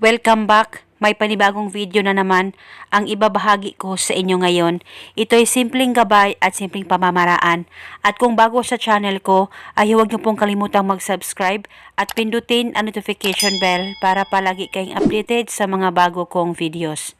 Welcome back! May panibagong video na naman ang ibabahagi ko sa inyo ngayon. Ito ay simpleng gabay at simpleng pamamaraan. At kung bago sa channel ko, ay huwag niyo pong kalimutang mag-subscribe at pindutin ang notification bell para palagi kayong updated sa mga bago kong videos.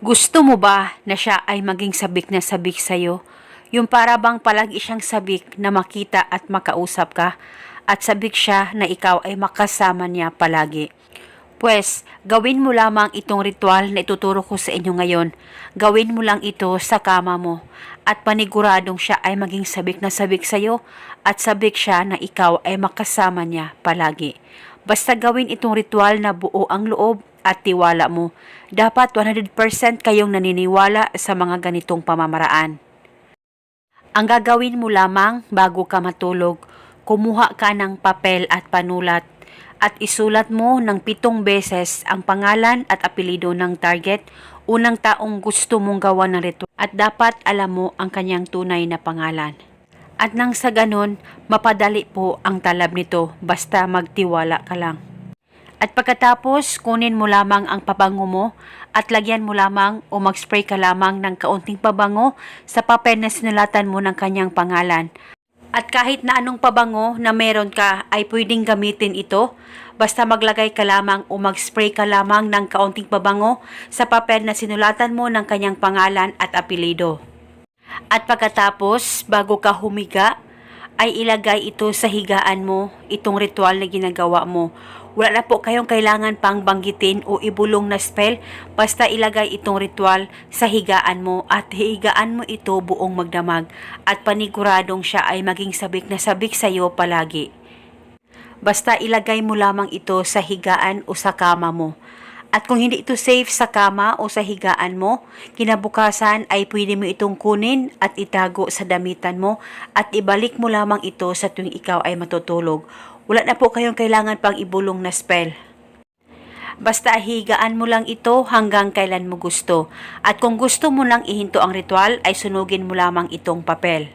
Gusto mo ba na siya ay maging sabik na sabik sa'yo? Yung para bang palagi siyang sabik na makita at makausap ka at sabik siya na ikaw ay makasama niya palagi. Pwes, gawin mo lamang itong ritual na ituturo ko sa inyo ngayon. Gawin mo lang ito sa kama mo at paniguradong siya ay maging sabik na sabik sa'yo at sabik siya na ikaw ay makasama niya palagi. Basta gawin itong ritual na buo ang loob at tiwala mo. Dapat 100% kayong naniniwala sa mga ganitong pamamaraan. Ang gagawin mo lamang bago ka matulog, kumuha ka ng papel at panulat at isulat mo ng pitong beses ang pangalan at apelido ng target, unang taong gusto mong gawa ng ritual at dapat alam mo ang kanyang tunay na pangalan. At nang sa ganon, mapadali po ang talab nito basta magtiwala ka lang. At pagkatapos, kunin mo lamang ang pabango mo at lagyan mo lamang o mag-spray ka lamang ng kaunting pabango sa papel na sinulatan mo ng kanyang pangalan. At kahit na anong pabango na meron ka ay pwedeng gamitin ito, basta maglagay ka lamang o mag-spray ka lamang ng kaunting pabango sa papel na sinulatan mo ng kanyang pangalan at apelido. At pagkatapos, bago ka humiga, ay ilagay ito sa higaan mo, itong ritual na ginagawa mo. Wala na po kayong kailangan pang banggitin o ibulong na spell, basta ilagay itong ritual sa higaan mo at higaan mo ito buong magdamag at paniguradong siya ay maging sabik na sabik sa iyo palagi. Basta ilagay mo lamang ito sa higaan o sa kama mo. At kung hindi ito safe sa kama o sa higaan mo, kinabukasan ay pwede mo itong kunin at itago sa damitan mo at ibalik mo lamang ito sa tuwing ikaw ay matutulog. Wala na po kayong kailangan pang ibulong na spell. Basta higaan mo lang ito hanggang kailan mo gusto. At kung gusto mo lang ihinto ang ritual, ay sunugin mo lamang itong papel.